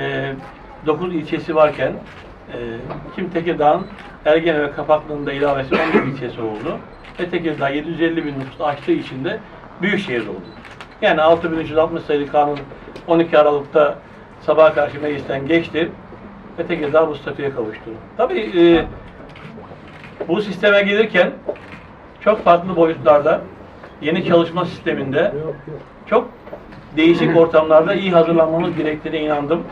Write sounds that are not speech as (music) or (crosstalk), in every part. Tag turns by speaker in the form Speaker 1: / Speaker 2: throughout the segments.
Speaker 1: e, 9 ilçesi varken e, kim Tekirdağ'ın Ergene ve Kapaklı'nın da ilavesi 11 ilçesi oldu. Ve Tekirdağ 750 bin nüfus açtığı için de büyük şehir oldu. Yani 6360 sayılı kanun 12 Aralık'ta sabaha karşı meclisten geçti ve Tekirdağ bu statüye kavuştu. Tabii e, bu sisteme gelirken çok farklı boyutlarda yeni çalışma sisteminde çok değişik ortamlarda iyi hazırlanmamız gerektiğine inandım.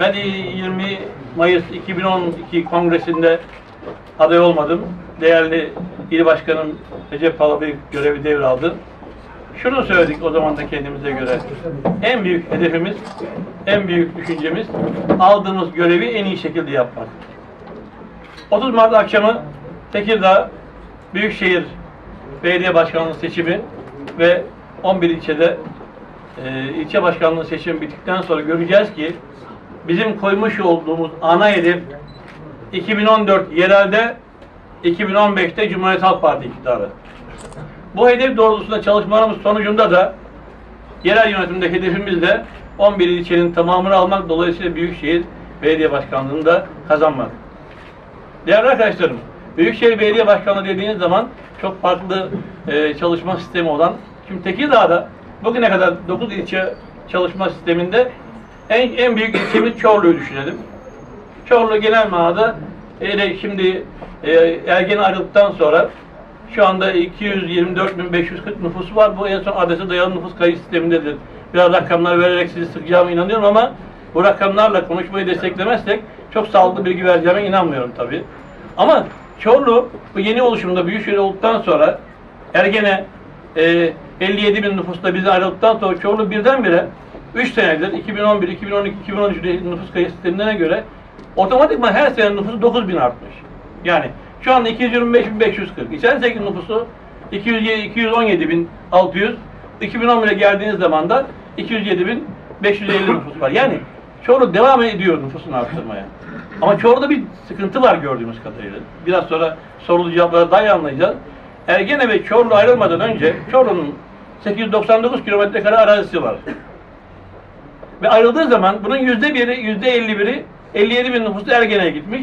Speaker 1: Ben 20 Mayıs 2012 kongresinde aday olmadım. Değerli il başkanım Recep Palabey görevi devraldı. Şunu söyledik o zaman da kendimize göre. En büyük hedefimiz, en büyük düşüncemiz aldığımız görevi en iyi şekilde yapmak. 30 Mart akşamı Tekirdağ Büyükşehir Belediye Başkanlığı seçimi ve 11 ilçede e, ilçe başkanlığı seçimi bittikten sonra göreceğiz ki bizim koymuş olduğumuz ana hedef 2014 yerelde 2015'te Cumhuriyet Halk Parti iktidarı. Bu hedef doğrultusunda çalışmalarımız sonucunda da yerel yönetimde hedefimiz de 11 ilçenin tamamını almak dolayısıyla Büyükşehir Belediye Başkanlığı'nı da kazanmak. Değerli arkadaşlarım, Büyükşehir Belediye Başkanlığı dediğiniz zaman çok farklı e, çalışma sistemi olan, şimdi Tekirdağ'da bugüne kadar 9 ilçe çalışma sisteminde en, en büyük ilçemiz Çorlu'yu düşünelim. Çorlu genel manada hele şimdi e, ergen ayrıldıktan sonra şu anda 224.540 nüfusu var. Bu en son adrese dayalı nüfus kayıt sistemindedir. Biraz rakamlar vererek sizi sıkacağıma inanıyorum ama bu rakamlarla konuşmayı desteklemezsek çok sağlıklı bilgi vereceğime inanmıyorum tabii. Ama Çorlu bu yeni oluşumda Büyükşehir olduktan sonra Ergene e, 57 bin nüfusla bizi ayrıldıktan sonra Çorlu birdenbire 3 senedir 2011, 2012, 2013 nüfus kayıt sistemlerine göre otomatikman her sene nüfusu 9 bin artmış. Yani şu anda 225.540. Geçen seneki nüfusu 217.600. 2011'e geldiğiniz zaman da 207.550 nüfus var. Yani Çorlu devam ediyor nüfusunu arttırmaya. Ama Çorlu'da bir sıkıntı var gördüğümüz kadarıyla. Biraz sonra sorulu cevapları daha iyi anlayacağız. Ergene ve Çorlu ayrılmadan önce Çorlu'nun 899 kilometre kare arazisi var. Ve ayrıldığı zaman bunun yüzde biri, yüzde 51'i 57 bin nüfuslu Ergene'ye gitmiş.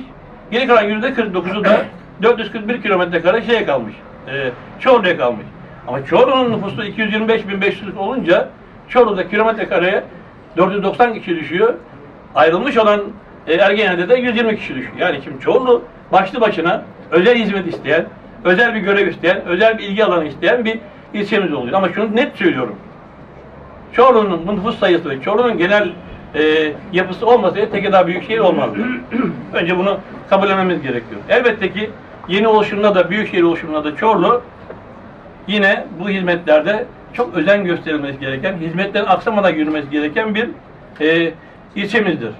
Speaker 1: Geri kalan yüzde 49'u da (clears throat) 441 kilometre kare şeye kalmış. E, Çorlu'ya kalmış. Ama Çorlu'nun nüfusu 225.500 olunca Çorlu'da kilometre kareye 490 kişi düşüyor. Ayrılmış olan e, Ergene'de de 120 kişi düşüyor. Yani şimdi Çorlu başlı başına özel hizmet isteyen, özel bir görev isteyen, özel bir ilgi alanı isteyen bir ilçemiz oluyor. Ama şunu net söylüyorum. Çorlu'nun nüfus sayısı ve Çorlu'nun genel e, yapısı olmasaydı Tekirdağ Büyükşehir olmazdı. (clears throat) Önce bunu kabullenmemiz gerekiyor. Elbette ki yeni oluşumda da Büyükşehir oluşumunda da Çorlu yine bu hizmetlerde çok özen gösterilmesi gereken, hizmetlerin aksamadan yürümesi gereken bir e, ilçemizdir.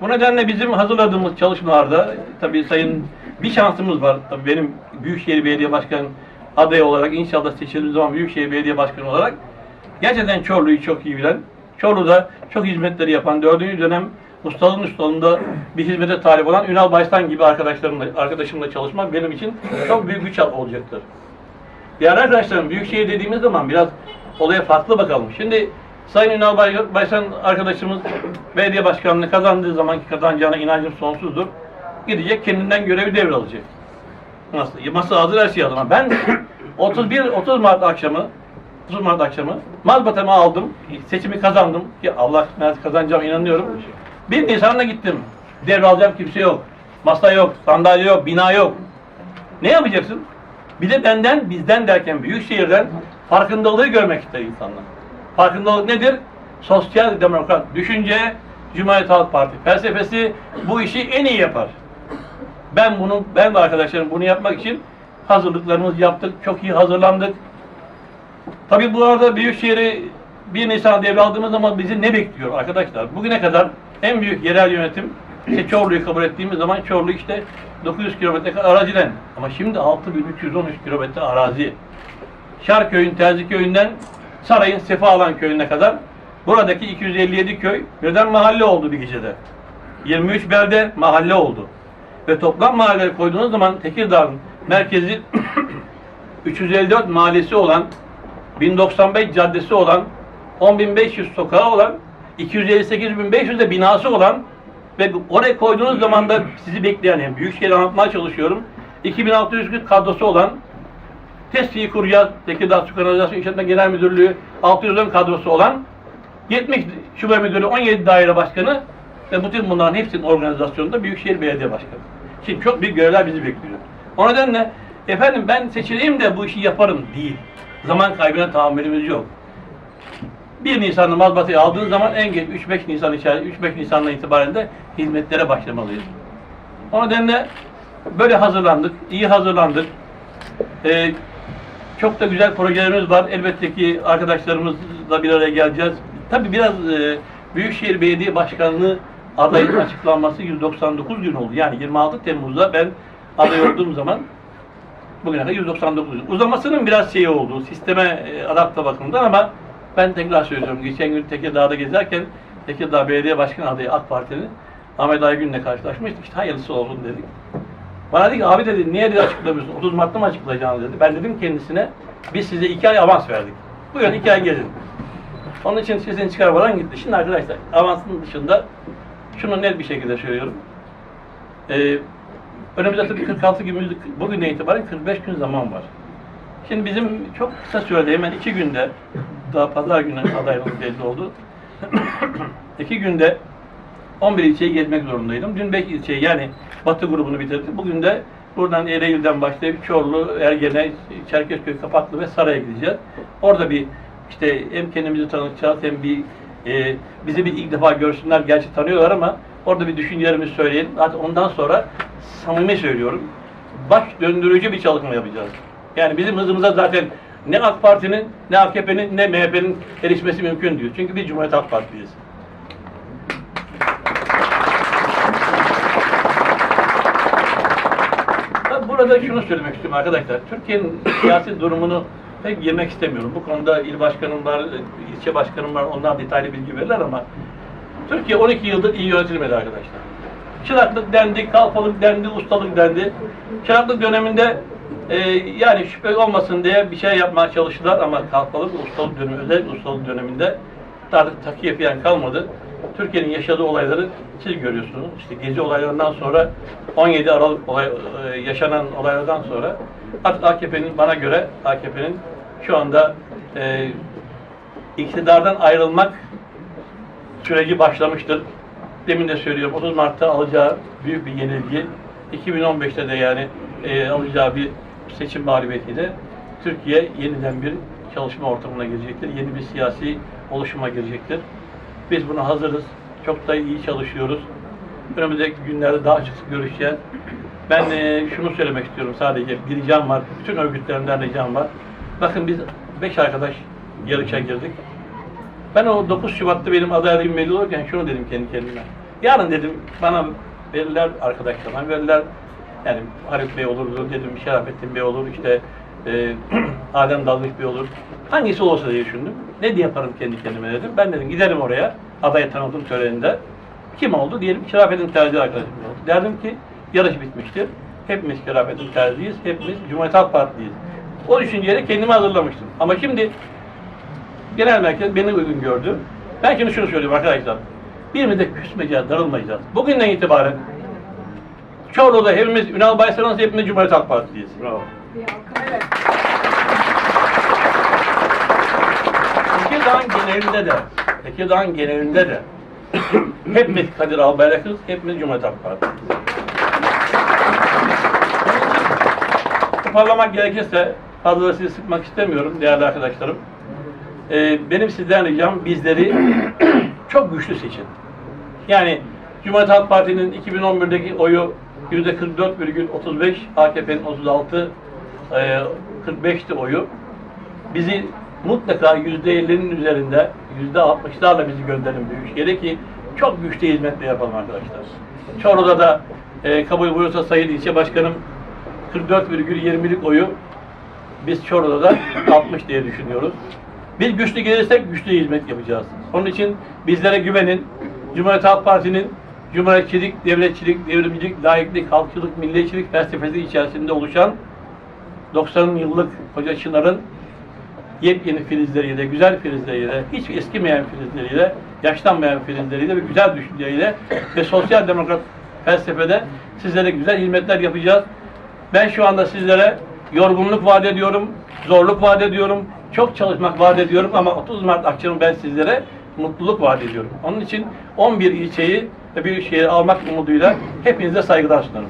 Speaker 1: Bu nedenle bizim hazırladığımız çalışmalarda tabii sayın bir şansımız var. Tabii benim Büyükşehir Belediye Başkanı adayı olarak inşallah seçildiğim zaman Büyükşehir Belediye Başkanı olarak gerçekten Çorlu'yu çok iyi bilen, Çorlu'da çok hizmetleri yapan, dördüncü dönem ustalığın ustalığında bir hizmete talip olan Ünal Baştan gibi arkadaşlarımla, arkadaşımla çalışmak benim için çok büyük güç olacaktır. Diğer arkadaşlarım Büyükşehir dediğimiz zaman biraz olaya farklı bakalım. Şimdi Sayın Ünal Başkan arkadaşımız belediye başkanlığını kazandığı zamanki kazanacağına inancım sonsuzdur. Gidecek kendinden görevi devralacak. Nasıl? Masa hazır her şey hazır. Ben 31 30 Mart akşamı 30 Mart akşamı mazbatamı aldım. Seçimi kazandım. Ki Allah kısmet kazanacağım inanıyorum. 1 Nisan'da gittim. Devralacağım kimse yok. Masa yok, sandalye yok, bina yok. Ne yapacaksın? Bir de benden, bizden derken büyük şehirden farkındalığı görmek ister insanlar. Farkındalık nedir? Sosyal demokrat düşünce, Cumhuriyet Halk Parti felsefesi bu işi en iyi yapar. Ben bunu, ben ve arkadaşlarım bunu yapmak için hazırlıklarımızı yaptık. Çok iyi hazırlandık. Tabii bu arada Büyükşehir'i 1 Nisan devraldığımız zaman bizi ne bekliyor arkadaşlar? Bugüne kadar en büyük yerel yönetim işte Çorlu'yu kabul ettiğimiz zaman Çorlu işte 900 kilometre araziden ama şimdi 6313 kilometre arazi. Şarköy'ün Terziköy'ünden Saray'ın Sefaalan köyüne kadar buradaki 257 köy birden mahalle oldu bir gecede. 23 belde mahalle oldu. Ve toplam mahalleleri koyduğunuz zaman Tekirdağ'ın merkezi (clears throat) 354 mahallesi olan 1095 caddesi olan 10.500 sokağı olan 258.500 de binası olan ve oraya koyduğunuz zaman da sizi bekleyen, yani Büyükşehir'i anlatmaya çalışıyorum. 2600 kadrosu olan TESFİ'yi kuracağız. Tekirdağ Su Kanalizasyon İşletme Genel Müdürlüğü 610 kadrosu olan 70 şube müdürü, 17 daire başkanı ve bütün bunların hepsinin organizasyonunda Büyükşehir Belediye Başkanı. Şimdi çok büyük görevler bizi bekliyor. O nedenle efendim ben seçileyim de bu işi yaparım değil. Zaman kaybına tahammülümüz yok. 1 Nisan'da mazbatayı aldığın zaman en geç 3-5 Nisan içerisinde 3-5 Nisan'dan itibaren de hizmetlere başlamalıyız. O nedenle böyle hazırlandık, iyi hazırlandık. Ee, çok da güzel projelerimiz var. Elbette ki arkadaşlarımızla bir araya geleceğiz. Tabii biraz e, Büyükşehir Belediye Başkanlığı adayın açıklanması 199 gün oldu. Yani 26 Temmuz'da ben aday olduğum zaman bugüne kadar 199 gün. Uzamasının biraz şeyi oldu. Sisteme e, adapte bakımından ama ben tekrar söylüyorum. Geçen gün Tekirdağ'da gezerken Tekirdağ Belediye Başkanı adayı AK Parti'nin Ahmet Aygün'le karşılaşmıştık. İşte hayırlısı olsun dedik. Bana dedi ki abi dedi niye dedi açıklamıyorsun? 30 Mart'ta mı açıklayacağını dedi. Ben dedim kendisine biz size iki ay avans verdik. Buyurun iki ay gezin. Onun için sesini çıkarmadan gitti. Şimdi arkadaşlar avansın dışında şunu net bir şekilde söylüyorum. Ee, önümüzde tabii 46 gün, bugünden itibaren 45 gün zaman var. Şimdi bizim çok kısa sürede hemen iki günde, daha pazar günü adaylığımız belli oldu. (coughs) iki günde 11 ilçeyi gezmek zorundaydım. Dün 5 ilçeyi yani Batı grubunu bitirdik. Bugün de buradan Ereğli'den başlayıp Çorlu, Ergene, Çerkezköy, Kapaklı ve Saray'a gideceğiz. Orada bir işte hem kendimizi tanıtacağız hem bir e, bizi bir ilk defa görsünler. Gerçi tanıyorlar ama orada bir düşüncelerimizi söyleyelim. Hatta ondan sonra samimi söylüyorum. Baş döndürücü bir çalışma yapacağız. Yani bizim hızımıza zaten ne AK Parti'nin, ne AKP'nin, ne MHP'nin erişmesi mümkün diyor. Çünkü biz Cumhuriyet Halk Partisiyiz. Burada şunu söylemek istiyorum arkadaşlar. Türkiye'nin siyasi durumunu pek girmek istemiyorum. Bu konuda il başkanım var, ilçe başkanım var. Onlar detaylı bilgi verirler ama Türkiye 12 yıldır iyi yönetilmedi arkadaşlar. Çıraklık dendi, kalfalık dendi, ustalık dendi. Çıraklık döneminde e, yani şüphe olmasın diye bir şey yapmaya çalıştılar ama kalfalık, ustalık dönemi, özellikle ustalık döneminde artık takiye falan kalmadı. Türkiye'nin yaşadığı olayları siz görüyorsunuz. İşte gezi olaylarından sonra 17 Aralık olay, e, yaşanan olaylardan sonra artık AKP'nin bana göre AKP'nin şu anda e, iktidardan ayrılmak süreci başlamıştır. Demin de söylüyorum 30 Mart'ta alacağı büyük bir yenilgi 2015'te de yani e, alacağı bir seçim mağlubiyetiyle Türkiye yeniden bir çalışma ortamına girecektir. Yeni bir siyasi oluşuma girecektir. Biz buna hazırız. Çok da iyi çalışıyoruz. Önümüzdeki günlerde daha açık görüşeceğiz. Ben e, şunu söylemek istiyorum sadece. Bir ricam var. Bütün örgütlerimden ricam var. Bakın biz beş arkadaş yarışa girdik. Ben o 9 Şubat'ta benim adaylığım belli olurken şunu dedim kendi kendime. Yarın dedim bana verirler arkadaşlarıma verirler. Yani Arif Bey olurdu dedim, Şerafettin Bey olur, işte e, (clears throat) Adem Dalgıç Bey olur. Hangisi olursa diye düşündüm. Ne diye yaparım kendi kendime dedim. Ben dedim giderim oraya adaya tanıtım töreninde. Kim oldu? Diyelim Şerafettin Terzi arkadaşım oldu. Derdim ki yarış bitmiştir. Hepimiz Şerafettin Terzi'yiz. Hepimiz Cumhuriyet Halk Partiliyiz. O düşünceyle kendimi hazırlamıştım. Ama şimdi genel merkez beni uygun gördü. Ben şimdi şunu söylüyorum arkadaşlar. Birbirimize küsmeyeceğiz, darılmayacağız. Bugünden itibaren Çorlu'da hepimiz Ünal Baysal'ın hepimiz Cumhuriyet Halk Partisiyiz. Bravo. Tekirdağ'ın genelinde de, Tekirdağ'ın genelinde de (coughs) hepimiz Kadir Albayrak'ız, hepimiz Cumhuriyet Halk Partisiyiz. Toparlamak gerekirse fazla sizi sıkmak istemiyorum değerli arkadaşlarım. Ee, benim sizden ricam bizleri (clears throat) çok güçlü seçin. Yani Cumhuriyet Halk Parti'nin 2011'deki oyu %44,35, AKP'nin 36, e, 45'ti oyu. Bizi mutlaka %50'nin üzerinde, %60'larla bizi gönderin Büyükşehir'e ki çok güçlü hizmetle yapalım arkadaşlar. Çorlu'da da e, kabul buyursa Sayın İlçe Başkanım 44,20'lik oyu biz Çorlu'da da 60 diye düşünüyoruz. Biz güçlü gelirsek güçlü hizmet yapacağız. Onun için bizlere güvenin. Cumhuriyet Halk Parti'nin cumhuriyetçilik, devletçilik, devrimcilik, layıklık, halkçılık, milliyetçilik felsefesi içerisinde oluşan 90 yıllık Hoca Çınar'ın yepyeni filizleriyle, güzel filizleriyle, hiç eskimeyen filizleriyle yaşlanmayan filmleriyle ve güzel düşünceleriyle ve sosyal demokrat felsefede sizlere güzel hizmetler yapacağız. Ben şu anda sizlere yorgunluk vaat ediyorum, zorluk vaat ediyorum, çok çalışmak vaat ediyorum ama 30 Mart akşamı ben sizlere mutluluk vaat ediyorum. Onun için 11 ilçeyi bir şehir almak umuduyla hepinize saygılar sunarım.